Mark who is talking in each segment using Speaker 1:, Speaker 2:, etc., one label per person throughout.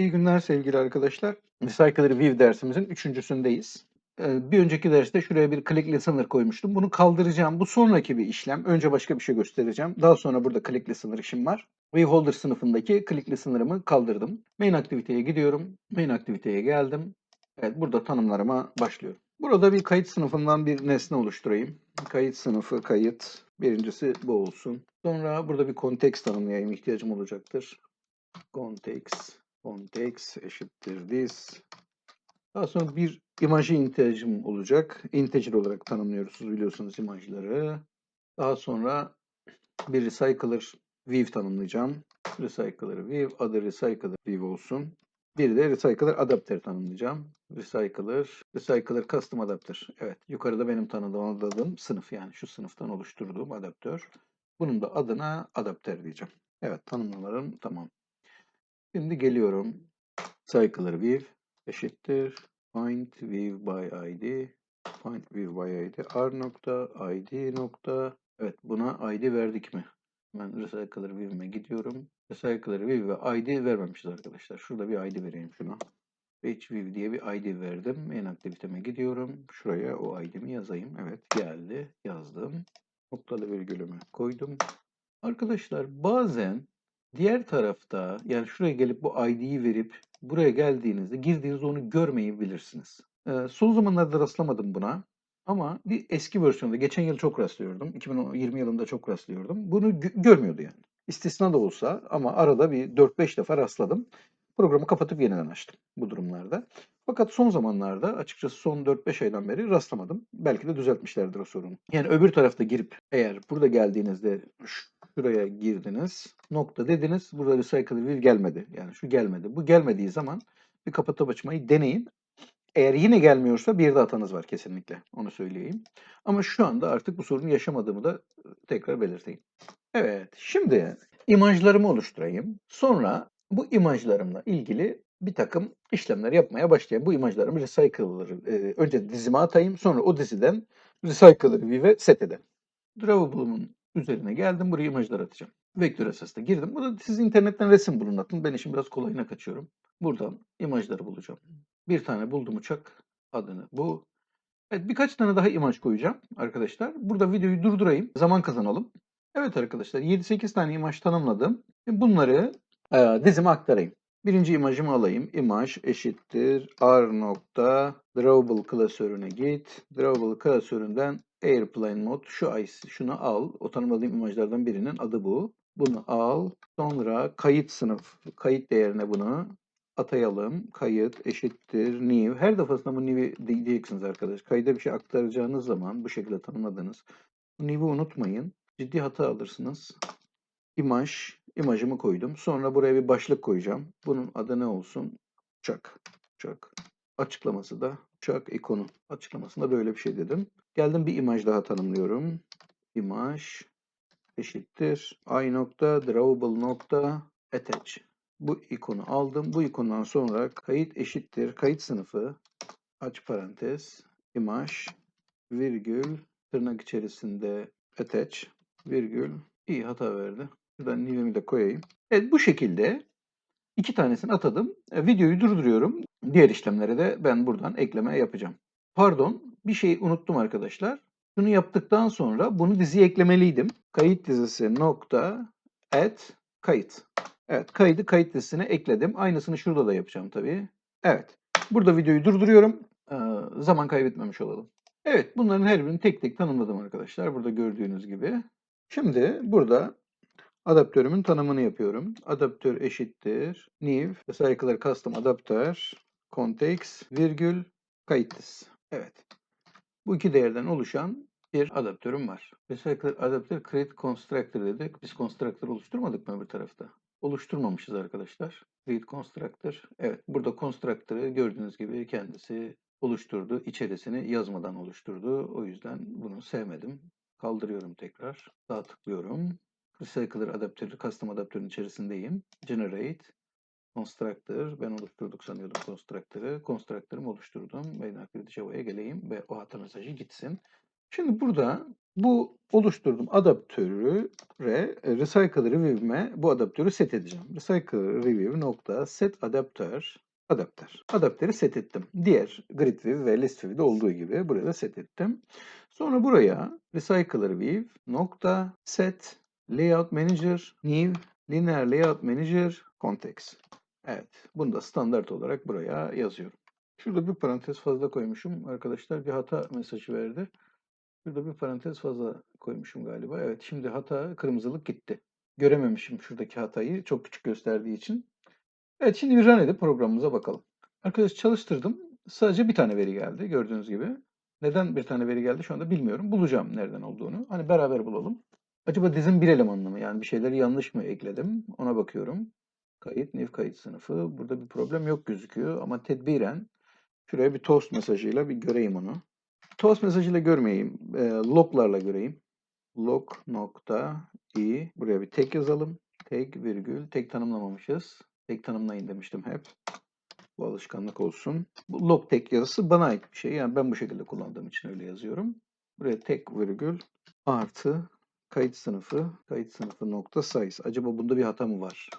Speaker 1: İyi günler sevgili arkadaşlar. Recycler View dersimizin üçüncüsündeyiz. Ee, Bir önceki derste şuraya bir click listener koymuştum. Bunu kaldıracağım. Bu sonraki bir işlem. Önce başka bir şey göstereceğim. Daha sonra burada click listener işim var. Waveholder sınıfındaki click listener'ımı kaldırdım. Main aktiviteye gidiyorum. Main aktiviteye geldim. Evet burada tanımlarıma başlıyorum. Burada bir kayıt sınıfından bir nesne oluşturayım. Kayıt sınıfı kayıt. Birincisi bu olsun. Sonra burada bir context tanımlayayım. ihtiyacım olacaktır. Context context eşittir this. Daha sonra bir imajı ihtiyacım olacak. Integer olarak tanımlıyoruz biliyorsunuz imajları. Daha sonra bir recycler view tanımlayacağım. Recycler view adı recycler view olsun. Bir de recycler adapter tanımlayacağım. Recycler, recycler custom adapter. Evet, yukarıda benim tanımladığım sınıf yani şu sınıftan oluşturduğum adaptör. Bunun da adına adapter diyeceğim. Evet, tanımlamalarım tamam. Şimdi geliyorum. Cycler view eşittir. Find view by id. Find view by id. R nokta id nokta. Evet buna id verdik mi? Ben recycler view'ime gidiyorum. Recycler view ve id vermemişiz arkadaşlar. Şurada bir id vereyim şuna. HView diye bir id verdim. Main aktiviteme gidiyorum. Şuraya o id'mi yazayım. Evet geldi. Yazdım. Noktalı virgülümü koydum. Arkadaşlar bazen Diğer tarafta yani şuraya gelip bu ID'yi verip buraya geldiğinizde girdiğinizde onu görmeyebilirsiniz. Ee, son zamanlarda rastlamadım buna. Ama bir eski versiyonda geçen yıl çok rastlıyordum. 2020 yılında çok rastlıyordum. Bunu gö- görmüyordu yani. İstisna da olsa ama arada bir 4-5 defa rastladım. Programı kapatıp yeniden açtım bu durumlarda. Fakat son zamanlarda açıkçası son 4-5 aydan beri rastlamadım. Belki de düzeltmişlerdir o sorunu. Yani öbür tarafta girip eğer burada geldiğinizde şuraya girdiniz. Nokta dediniz. Burada recycle view gelmedi. Yani şu gelmedi. Bu gelmediği zaman bir kapatıp açmayı deneyin. Eğer yine gelmiyorsa bir de hatanız var kesinlikle. Onu söyleyeyim. Ama şu anda artık bu sorunu yaşamadığımı da tekrar belirteyim. Evet. Şimdi imajlarımı oluşturayım. Sonra bu imajlarımla ilgili bir takım işlemler yapmaya başlayayım. Bu imajlarımı recycler'ları e, önce dizime atayım. Sonra o diziden recycler view'e set edelim. Drawable'ımın üzerine geldim. Buraya imajlar atacağım. Vektör esasında girdim. Burada siz internetten resim bulun atın. Ben işin biraz kolayına kaçıyorum. Buradan imajları bulacağım. Bir tane buldum uçak. Adını bu. Evet birkaç tane daha imaj koyacağım arkadaşlar. Burada videoyu durdurayım. Zaman kazanalım. Evet arkadaşlar 7-8 tane imaj tanımladım. Bunları e, dizime aktarayım. Birinci imajımı alayım. İmaj eşittir r nokta drawable klasörüne git. Drawable klasöründen airplane mod şu IC şunu al. O tanımladığım imajlardan birinin adı bu. Bunu al. Sonra kayıt sınıf kayıt değerine bunu atayalım. Kayıt eşittir new. Her defasında bu new'i diyeceksiniz arkadaş. Kayda bir şey aktaracağınız zaman bu şekilde tanımladınız. Bu new'i unutmayın. Ciddi hata alırsınız. İmaj. İmajımı koydum. Sonra buraya bir başlık koyacağım. Bunun adı ne olsun? Uçak. Uçak. Açıklaması da uçak ikonu. Açıklamasında böyle bir şey dedim. Geldim bir imaj daha tanımlıyorum. İmaj eşittir. i nokta drawable nokta attach. Bu ikonu aldım. Bu ikondan sonra kayıt eşittir. Kayıt sınıfı aç parantez imaj virgül tırnak içerisinde attach virgül iyi hata verdi. Şuradan new'imi de koyayım. Evet bu şekilde iki tanesini atadım. E, videoyu durduruyorum. Diğer işlemlere de ben buradan ekleme yapacağım. Pardon bir şey unuttum arkadaşlar. Bunu yaptıktan sonra bunu diziye eklemeliydim. Kayıt dizisi nokta add kayıt. Evet kaydı kayıt dizisine ekledim. Aynısını şurada da yapacağım tabii. Evet. Burada videoyu durduruyorum. Ee, zaman kaybetmemiş olalım. Evet bunların her birini tek tek tanımladım arkadaşlar. Burada gördüğünüz gibi. Şimdi burada adaptörümün tanımını yapıyorum. Adaptör eşittir new recycler custom adaptör context virgül kayıt dizisi. Evet. Bu iki değerden oluşan bir adaptörüm var. Recycler adaptör create constructor dedik. Biz constructor oluşturmadık mı bir tarafta? Oluşturmamışız arkadaşlar. Create constructor. Evet burada constructor'ı gördüğünüz gibi kendisi oluşturdu. İçerisini yazmadan oluşturdu. O yüzden bunu sevmedim. Kaldırıyorum tekrar. Sağ tıklıyorum. Recycler adaptörü, custom adaptörün içerisindeyim. Generate. Constructor. Ben oluşturduk sanıyordum Constructor'ı. Constructor'ımı oluşturdum. Main Activity Java'ya geleyim ve o hata mesajı gitsin. Şimdi burada bu oluşturduğum adaptörü re, e, Recycle Review'ime bu adaptörü set edeceğim. Recycle Review nokta set adaptör adaptör. Adaptörü set ettim. Diğer GridView ve ListView'de olduğu gibi buraya da set ettim. Sonra buraya Recycle Review nokta set layout manager new linear layout manager context. Evet. Bunu da standart olarak buraya yazıyorum. Şurada bir parantez fazla koymuşum. Arkadaşlar bir hata mesajı verdi. Şurada bir parantez fazla koymuşum galiba. Evet şimdi hata kırmızılık gitti. Görememişim şuradaki hatayı çok küçük gösterdiği için. Evet şimdi bir run edip programımıza bakalım. Arkadaş çalıştırdım. Sadece bir tane veri geldi gördüğünüz gibi. Neden bir tane veri geldi şu anda bilmiyorum. Bulacağım nereden olduğunu. Hani beraber bulalım. Acaba dizin bir elemanını mı? Yani bir şeyleri yanlış mı ekledim? Ona bakıyorum. Kayıt, new kayıt sınıfı. Burada bir problem yok gözüküyor ama tedbiren şuraya bir toast mesajıyla bir göreyim onu. Toast mesajıyla görmeyeyim. E, loglarla göreyim. Log nokta i. Buraya bir tek yazalım. Tek virgül. Tek tanımlamamışız. Tek tanımlayın demiştim hep. Bu alışkanlık olsun. Bu log tek yazısı bana ait bir şey. Yani ben bu şekilde kullandığım için öyle yazıyorum. Buraya tek virgül artı kayıt sınıfı. Kayıt sınıfı nokta size. Acaba bunda bir hata mı var?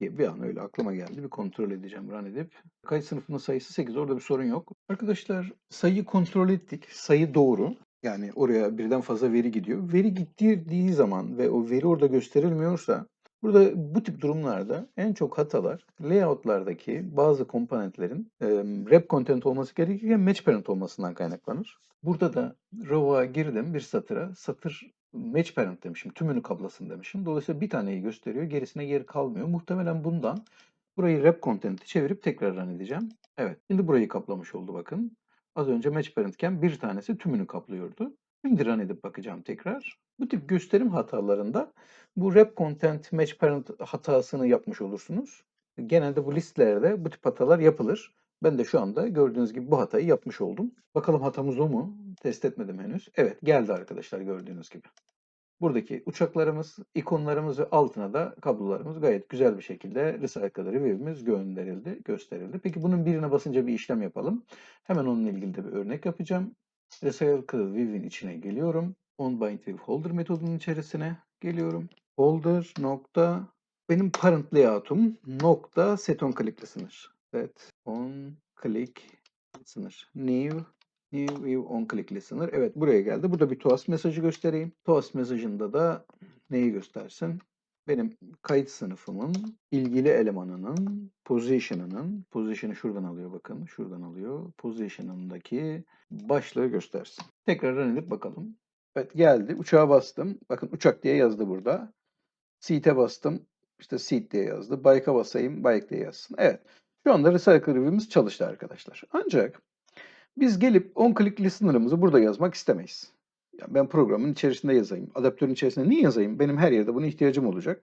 Speaker 1: diye bir an öyle aklıma geldi. Bir kontrol edeceğim run edip. Kayıt sınıfının sayısı 8. Orada bir sorun yok. Arkadaşlar sayıyı kontrol ettik. Sayı doğru. Yani oraya birden fazla veri gidiyor. Veri gittiği zaman ve o veri orada gösterilmiyorsa burada bu tip durumlarda en çok hatalar layoutlardaki bazı komponentlerin e, wrap content olması gerekirken match parent olmasından kaynaklanır. Burada da row'a girdim bir satıra. Satır match parent demişim. Tümünü kablasın demişim. Dolayısıyla bir taneyi gösteriyor. Gerisine yer kalmıyor. Muhtemelen bundan burayı wrap content'i çevirip tekrar run edeceğim. Evet. Şimdi burayı kaplamış oldu bakın. Az önce match parent iken bir tanesi tümünü kaplıyordu. Şimdi run edip bakacağım tekrar. Bu tip gösterim hatalarında bu wrap content match parent hatasını yapmış olursunuz. Genelde bu listelerde bu tip hatalar yapılır. Ben de şu anda gördüğünüz gibi bu hatayı yapmış oldum. Bakalım hatamız o mu? Test etmedim henüz. Evet geldi arkadaşlar gördüğünüz gibi. Buradaki uçaklarımız, ikonlarımız ve altına da kablolarımız gayet güzel bir şekilde Recycle Review'imiz gönderildi, gösterildi. Peki bunun birine basınca bir işlem yapalım. Hemen onunla ilgili de bir örnek yapacağım. Recycle Review'in içine geliyorum. OnBind View Holder metodunun içerisine geliyorum. Holder nokta benim parent layout'um nokta set on click'li sınır. Set on click sınır. New New view on click listener. Evet buraya geldi. Burada bir toast mesajı göstereyim. Toast mesajında da neyi göstersin? Benim kayıt sınıfımın ilgili elemanının position'ının position'ı şuradan alıyor bakın. Şuradan alıyor. Position'ındaki başlığı göstersin. Tekrar run edip bakalım. Evet geldi. Uçağa bastım. Bakın uçak diye yazdı burada. Seat'e bastım. İşte seat diye yazdı. Bike'a basayım. Bike diye yazsın. Evet. Şu anda Recycle Review'imiz çalıştı arkadaşlar. Ancak biz gelip on click listener'ımızı burada yazmak istemeyiz. Yani ben programın içerisinde yazayım. Adaptörün içerisinde niye yazayım? Benim her yerde buna ihtiyacım olacak.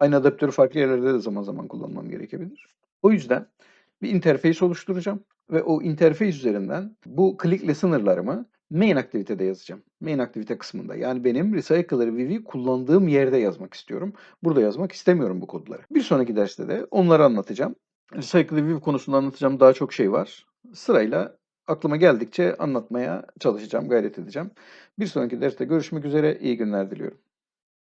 Speaker 1: Aynı adaptörü farklı yerlerde de zaman zaman kullanmam gerekebilir. O yüzden bir interface oluşturacağım ve o interface üzerinden bu click listener'larımı main aktivitede yazacağım. Main aktivite kısmında. Yani benim Recycler View'i kullandığım yerde yazmak istiyorum. Burada yazmak istemiyorum bu kodları. Bir sonraki derste de onları anlatacağım. Recycler View konusunda anlatacağım daha çok şey var. Sırayla aklıma geldikçe anlatmaya çalışacağım, gayret edeceğim. Bir sonraki derste görüşmek üzere. İyi günler diliyorum.